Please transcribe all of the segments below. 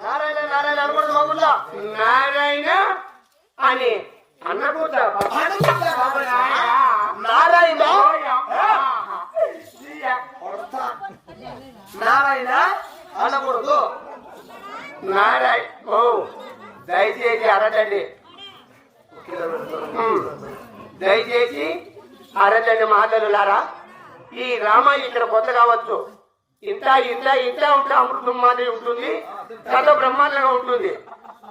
నారాయణ నారాయణ అనకూడదు మా ఊళ్ళో నారాయణ అని అన్నకూడదు నారాయణ. నారాయణ అనకూడదు. నారాయణ. ఓ దయచేసి అరటండి. దయచేసి అరటండి మాటలు లారా. ఈ రామాయి ఇక్కడ కొత్త కావచ్చు. ఇంత ఇంత ఇంత ఉంటే అమృతం మాదిరి ఉంటుంది. కథ బ్రహ్మాండంగా ఉంటుంది.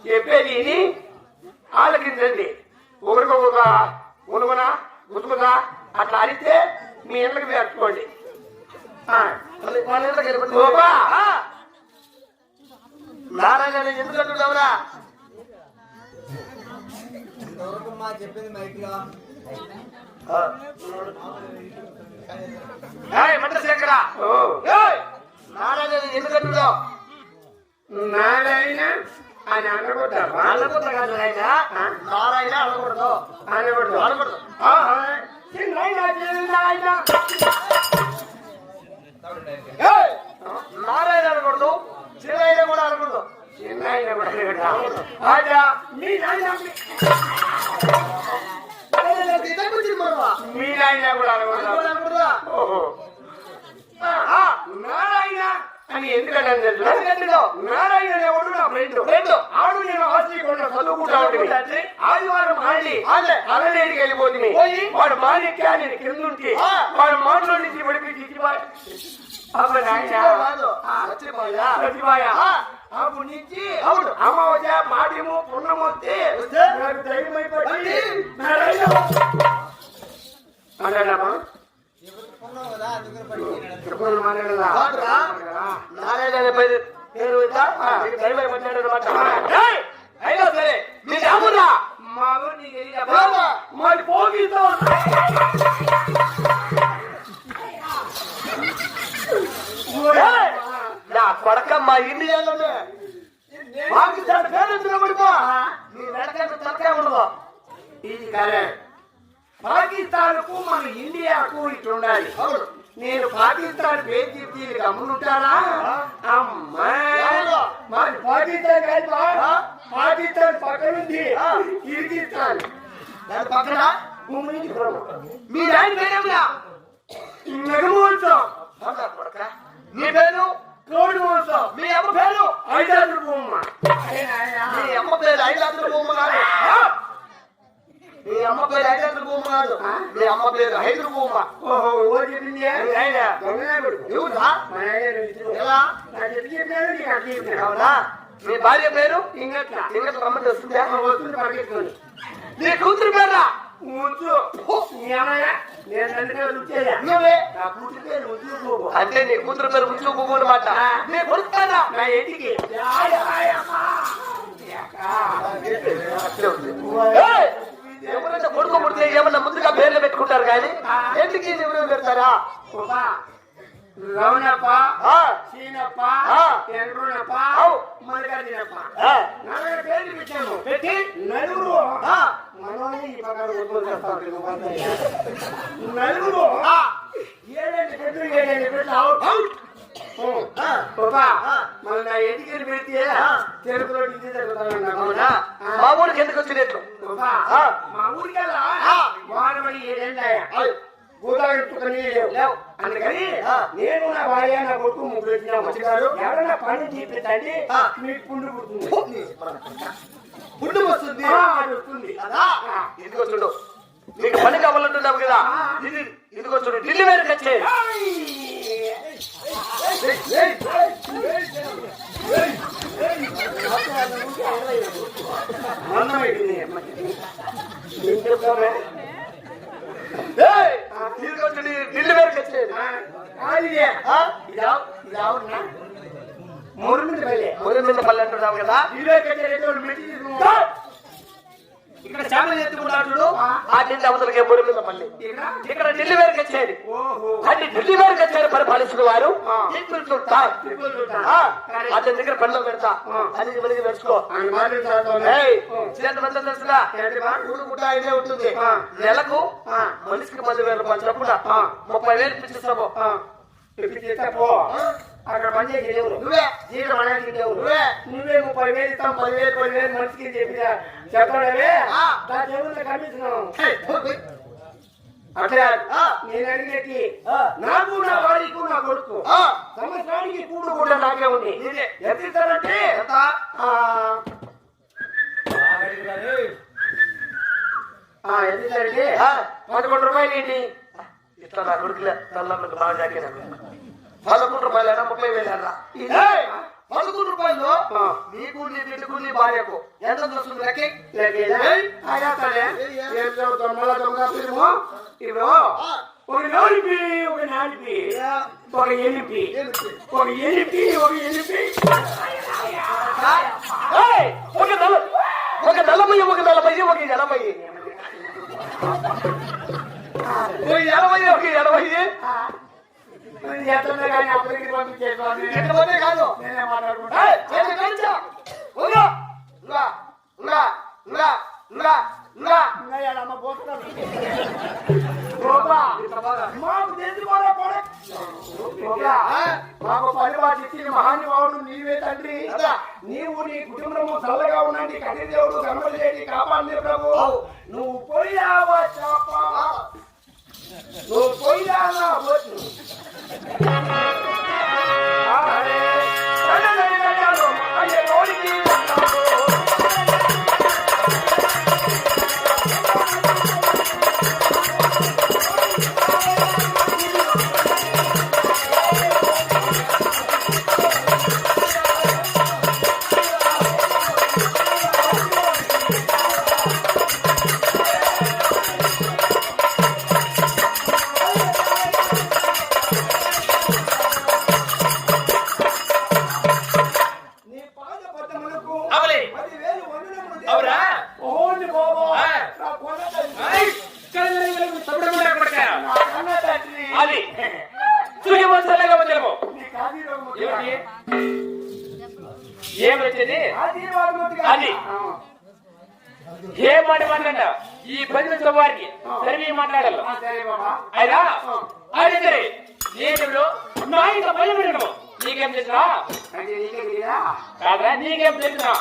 చెప్పేది ఇది. ఆలకించండి. ఒకరికొక ఉనుగున గుసుగుదా అట్లా అరిస్తే మీ ఇళ్ళకి గోపా! నారాయణ ఎందుకు అంటున్నావురా చెప్పింది మంట శేఖర ఓ నారాయణ అని అనకూడదా అనకూడదు కాదు నాయన నారాయణ అనకూడదు అనకూడదు అనకూడదు! నారాయణ అనకూడదు చిన్నయ్య కూడా అనకూడదు చిన్నయ్య కూడా అనకూడదా? మీ నాయన. మీ నాయన కూడా అనకూడదా? ఓహో. నారాయణ అని ఎందుకంటే? నారాయణ ఎవడు నా ఫ్రెండ్ ఫ్రెండ్. ఆడు నేను ఆస్ట్రీకుండా చదువుకుంటా ఉంటుంది ఆదివారం ఆడే. అలనేటికి వెళ్ళిపోతుంది పోయి. వాడు మాణిక్యా నేను కింద ఉంటే ఆ. వాడు మాటలో నుంచి పడిపోయి ఇచ్చిపోయి అమ్మ నాయన కాదు. వచ్చిపోయా? చచ్చిపోయా ఆ. అప్పుడు నుంచి అవును. అమావాస్య పాఠ్యము పుణ్యం వస్తే వస్తే? నాకు ధైర్యం అయిపోయి పట్టి. నారాయణ అన్నాడమ్మా కొన్నావు కదా అందుకని పట్టుకున్నాడు చెప్పుకుని మాట్లాడదా కాదురా. నారాయణ అనే పేరు పేరు ఉందా? నీకు ధైర్యం వచ్చాడు అనమాట ఏయ్! అయినా సరే నీ రామురా మా ఊరు నీకు తెలియదా? బాబా. మాది పోగితో ఏయ్! నా కొడక మా ఇండియాలోనే పాకిస్తాన్ పేరు ఎందుకు పడిపో నీ వెనకాల తలకాయ ఉండదు ఇది కరెక్ట్ పాకిస్తాన్కు మన ఇండియాకు ఇట్లా ఉండాలి అవును. నేను పాకిస్తాన్ పేరు చెప్తే వీళ్ళకి అమ్ముంటానా అమ్మా ఎవరు? మాది ఆ? పాకిస్తాన్ పక్కనుంది ఆ. కిర్గిస్తాన్ దాని పక్కన. మీ నాయన పేరేమిరా నగమోత్సవం నీ పేరు కోడి మోత్సవం మీ అమ్మ పేరు? ఐదారు బొమ్మ. మీ అమ్మ పేరు ఐలాంధ్ర బొమ్మ కాదు. మీ అమ్మ పేరు ఐలాంధ్ర బొమ్మ కాదు. మీ అమ్మ పేరు హైదర్ బొమ్మ. ఓహో ఓ చెప్పింది. ఎవరా. ఎలా? నాకు ఎట్లా చెప్పినాడు నీకు అట్లా చెప్పినాడు. మీ భార్య పేరు? ఇంకట్లా ఇంకా రమ్మంటే వస్తుందా. వస్తుంది పరిగెత్తుకొని నీ కూతురు పేరా. అంటే నీ కూతురు పేరు ఉంచు పువ్వు అనమాట నీ కొడుకు పేరా నా ఇంటికి! ఎవరైనా కొడుకు పుడితే ఏమన్నా ముందుగా పేర్లు పెట్టుకుంటారు కానీ? ఎందుకు ఎవరు పెడతారా? పోపా. రవణప్ప ఆ, సీనప్ప అవు. మల్లికార్జునప్ప. నలుగురు పేర్లు పెట్టాము. పెట్టి నలుగురు. మనోని ఈ అంతా. నలుగురు. ఏడేళ్ళు పెట్టు ఏడేళ్ళు పెట్టు అవుట్. అవుట్. మన నా ఎన్నికలు పెడితే. తెలుగులో ఇది మా ఊరికి ఎందుకు వచ్చినట్లు. మా ఊరికల్లా ఏడేళ్ళాయా అయ్. గోదావరి లేవు. అందుకని. నేను నా భార్య నా కొడుకు ముగ్గురు వచ్చిన వచ్చినారు ఎవరైనా పని చూపించండి. మీకు పుండు పుడుతుంది. పుండు వస్తుంది. వస్తుంది. ఇదిగో చూడు. నీకు పని కావాలంటున్నావు కదా. ఇది ఇదిగో చూడు. ఢిల్లీ వేరు వచ్చేది అన్నమైంది ఏం చెప్తామే చూడు ఢిల్లీ వేరు వచ్చేది మురుమిది పల్లె. ఊరి మీద పల్లె అంటున్నావు కదా? ఇక్కడ చేపలు ఎత్తుకుంటాడు చూడు ఆ ఢిల్లీ అవతలకే మీద పల్లె ఇక్కడ? ఢిల్లీ వేరుకి వచ్చేది అది ఢిల్లీ వేరుకి వచ్చారు పరిపాలిస్తున్న వారు కానీ అతని దగ్గర పనిలో పెడతా. అది మనకి తెలుసుకో తెలుసుగా ఉంటుంది. నెలకు. మనిషికి పది వేల ఆ. ముప్పై వేలు ఇప్పించేస్తాము అక్కడ పని చేసేది ఎవరు నువ్వే జీతం అనేది ఎవరు నువ్వే నువ్వే ముప్పై వేలు ఇస్తాం పదివేలు పదివేలు మనిషికి చెప్పి చెప్పడమే ఆ. నా చెవుల్లో కమిషన్ హే, పోయి. అట్లా. నేను అడిగినట్టు ఆ. నాకు నా భార్యకు నా కొడుకు. సంవత్సరానికి కూడు కూడా నాకే ఉంది నీదే. ఎంత ఇస్తారంటే ఎంత? ఆ, ఆ, ఎంత ఇస్తారంటే ఆ. పదకొండు రూపాయలు ఏంటి ఇట్లా నా కొడుకులే తల్లమ్మకి బాగా జాకినా పదకొండు రూపాయలు ముప్పై వేలు అన్న ఏయ్! పదకొండు రూపాయలు. నీకు నీ బిడ్డకు నీ భార్యకు ఎంత వస్తుంది లెక్క? ఇదిగో, ఒక నోలిపి ఒక నాలిపి ఒక ఎలిపి ఒక ఎలిపి ఒక ఎలిపి ఏయ్! ఒక నల ఒక నలభై ఒక నలభై ఒక ఎనభై. ఒక ఎనభై ఒక ఎనభై. కానీ అప్పటికి కాదు. నేనే మాట్లాడుకుంటా. మాకు మాకు పని వాటి ఇచ్చిన మహానుభావుడు నీవే తండ్రి. నీవు నీ కుటుంబము చల్లగా ఉండండి కటి దేవుడు కనబడేది కాపాడి ప్రభు. నువ్వు పోయావా చాప? నువ్వు పోయావా ¡Vale! ఏమి వచ్చేది. అది. ఏం మాట మాట్లాడ ఈ పది నిమిషం వారికి సరివి మాట్లాడాలి. అయినా? అయితే సరే నా ఇంట్లో భయపడము నీకేం తెలిసినా? కాదురా నీకేం తెలిసినా